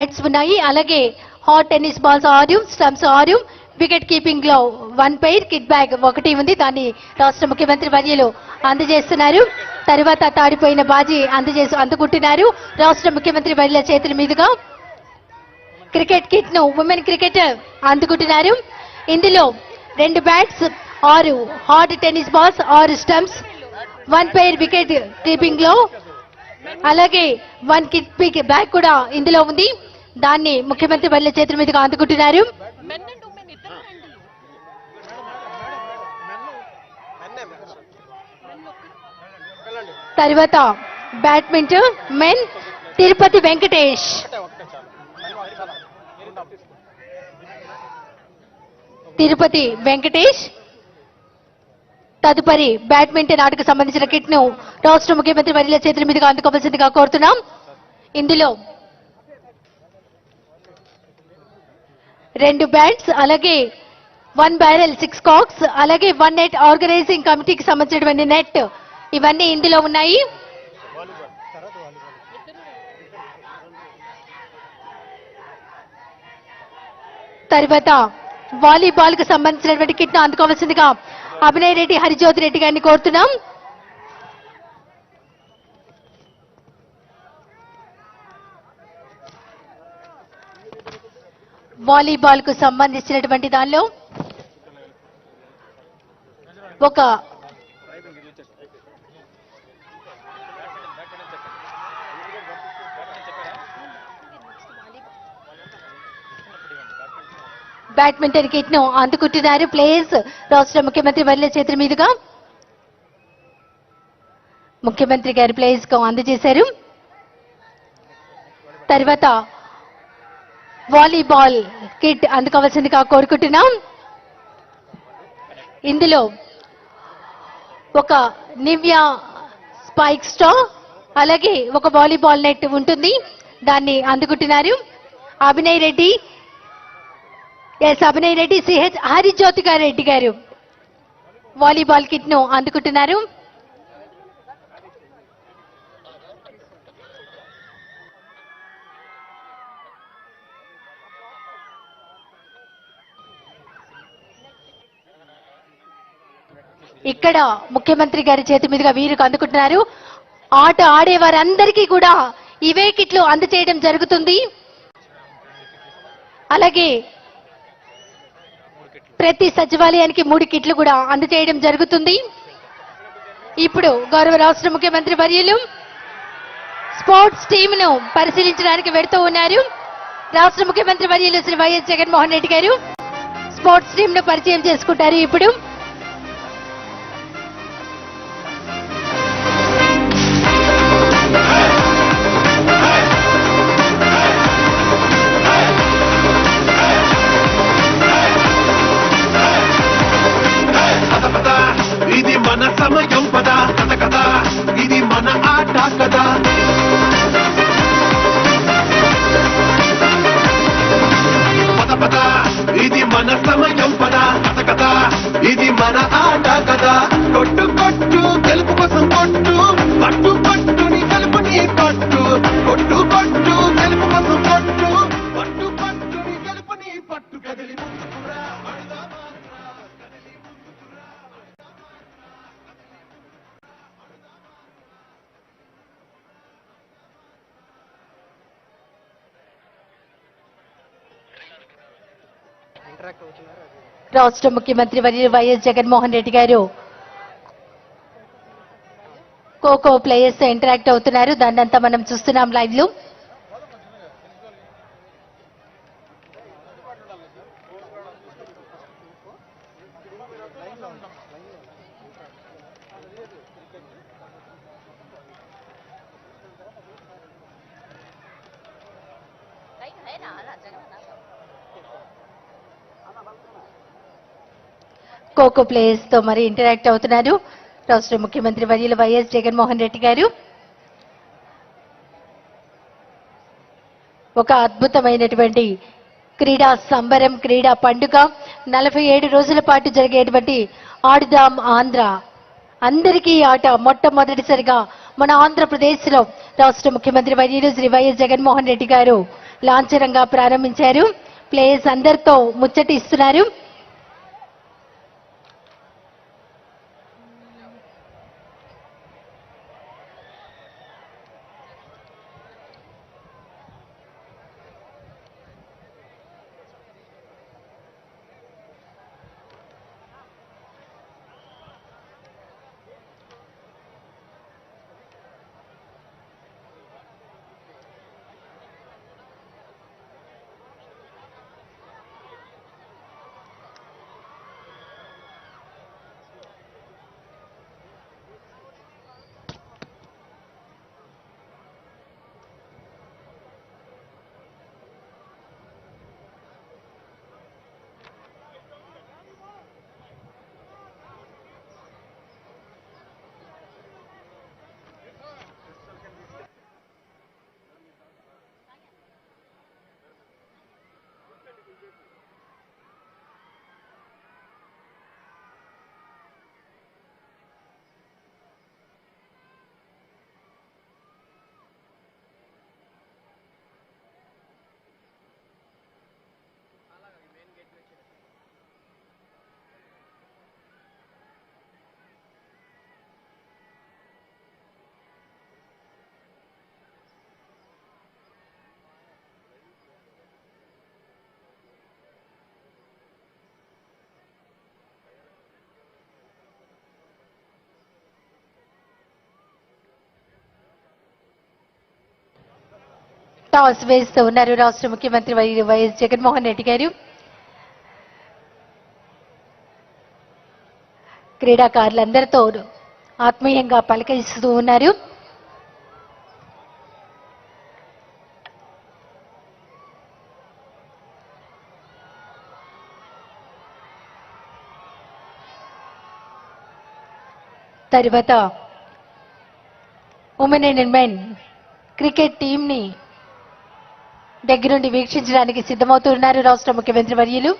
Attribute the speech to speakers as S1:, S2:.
S1: Bats ఉన్నాయి. అలాగే hard tennis balls ఆరు స్టంప్స్ ఆరు వికెట్ కీపింగ్లో వన్ పైర్ కిట్ బ్యాగ్ ఒకటి ఉంది. దాన్ని రాష్ట్ర ముఖ్యమంత్రి వర్యులు అందజేస్తున్నారు. తర్వాత తాడిపోయిన బాజీ అందజేసి అందుకుంటున్నారు. రాష్ట్ర ముఖ్యమంత్రి వర్యుల చేతుల మీదుగా క్రికెట్ కిట్ను ఉమెన్ క్రికెట్ అందుకుంటున్నారు. ఇందులో రెండు బ్యాట్స్ ఆరు హాట్ టెన్నిస్ బాల్స్ ఆరు స్టంప్స్ వన్ పైర్ వికెట్ కీపింగ్లో అలాగే వన్ కిట్ బ్యాగ్ కూడా ఇందులో ఉంది. దాన్ని ముఖ్యమంత్రి వాళ్ళ చేతుల మీదుగా అందుకుంటున్నారు. తర్వాత బ్యాడ్మింటన్ మెన్ తిరుపతి వెంకటేష్. తిరుపతి వెంకటేష్. తదుపరి బ్యాడ్మింటన్ ఆటకు సంబంధించిన కిట్ను రాష్ట్ర ముఖ్యమంత్రి వర్యుల చేతుల మీదుగా అందుకోవాల్సిందిగా కోరుతున్నాం. ఇందులో రెండు బ్యాట్స్ అలాగే వన్ బ్యారెల్ సిక్స్ కాక్స్ అలాగే వన్ నెట్ ఆర్గనైజింగ్ కమిటీకి సంబంధించినటువంటి నెట్ ఇవన్నీ ఇందులో ఉన్నాయి. తర్వాత వాలీబాల్కు సంబంధించినటువంటి కిట్ను అందుకోవాల్సిందిగా అభినయ్ రెడ్డి హరిజ్యోతి రెడ్డి గారిని కోరుతున్నాం. వాలీబాల్కు సంబంధించినటువంటి దానిలో ఒక బ్యాడ్మింటన్ కిట్ను అందుకుంటున్నారు. ప్లేయర్స్ రాష్ట్ర ముఖ్యమంత్రి వర్ల చేతుల మీదుగా ముఖ్యమంత్రి గారి ప్లేయర్స్కు అందజేశారు. తర్వాత వాలీబాల్ కిట్ అందుకోవాల్సిందిగా కోరుకుంటున్నాం. ఇందులో ఒక నివ్యా స్పైక్ స్టో అలాగే ఒక వాలీబాల్ నెట్ ఉంటుంది. దాన్ని అందుకుంటున్నారు. అభినయ్ రెడ్డి ఎస్ అభినయ్ రెడ్డి సిహెచ్ హరిజ్యోతిగా రెడ్డి గారు వాలీబాల్ కిట్ను అందుకుంటున్నారు. ఇక్కడ ముఖ్యమంత్రి గారి చేతి మీదుగా వీరికి అందుకుంటున్నారు. ఆట ఆడే వారందరికీ కూడా ఇవే కిట్లు అందచేయడం జరుగుతుంది. అలాగే ప్రతి సచివాలయానికి మూడు కిట్లు కూడా అందచేయడం జరుగుతుంది. ఇప్పుడు గౌరవ రాష్ట్ర ముఖ్యమంత్రి వర్యులు స్పోర్ట్స్ టీమ్ను పరిశీలించడానికి వెడుతూ ఉన్నారు. రాష్ట్ర ముఖ్యమంత్రి వర్యులు శ్రీ వైఎస్ జగన్మోహన్ రెడ్డి గారు స్పోర్ట్స్ టీమ్ను పరిచయం చేసుకుంటారు ఇప్పుడు.
S2: ఇది మన
S1: రాష్ట్ర ముఖ్యమంత్రి వర్యులు వైఎస్ జగన్మోహన్ రెడ్డి గారు ఖోఖో ప్లేయర్స్ ఇంటరాక్ట్ అవుతున్నారు. దాన్నంతా మనం చూస్తున్నాం లైవ్లో. కోకో ప్లేయర్స్తో మరి ఇంటరాక్ట్ అవుతున్నారు. రాష్ట్ర ముఖ్యమంత్రి వర్యులు వైఎస్ జగన్మోహన్ రెడ్డి గారు. ఒక అద్భుతమైనటువంటి క్రీడా సంబరం క్రీడా పండుగ. నలభై ఏడు రోజుల పాటు జరిగేటువంటి ఆడుదాం ఆంధ్ర. అందరికీ ఆట మొట్టమొదటిసారిగా మన ఆంధ్రప్రదేశ్లో రాష్ట్ర ముఖ్యమంత్రి వర్యులు శ్రీ వైఎస్ జగన్మోహన్ రెడ్డి గారు లాంఛనంగా ప్రారంభించారు. ప్లేయర్స్ అందరితో ముచ్చటిస్తున్నారు. టాస్ వేస్తూ ఉన్నారు రాష్ట్ర ముఖ్యమంత్రి వై- వైఎస్ జగన్మోహన్ రెడ్డి గారు. క్రీడాకారులందరితో ఆత్మీయంగా పలకరిస్తూ ఉన్నారు. తరువాత ఉమెన్ అండ్ మెన్ క్రికెట్ టీంని దగ్గరుండి వీక్షించడానికి సిద్ధమవుతున్నారు రాష్ట్ర ముఖ్యమంత్రి వర్యులు.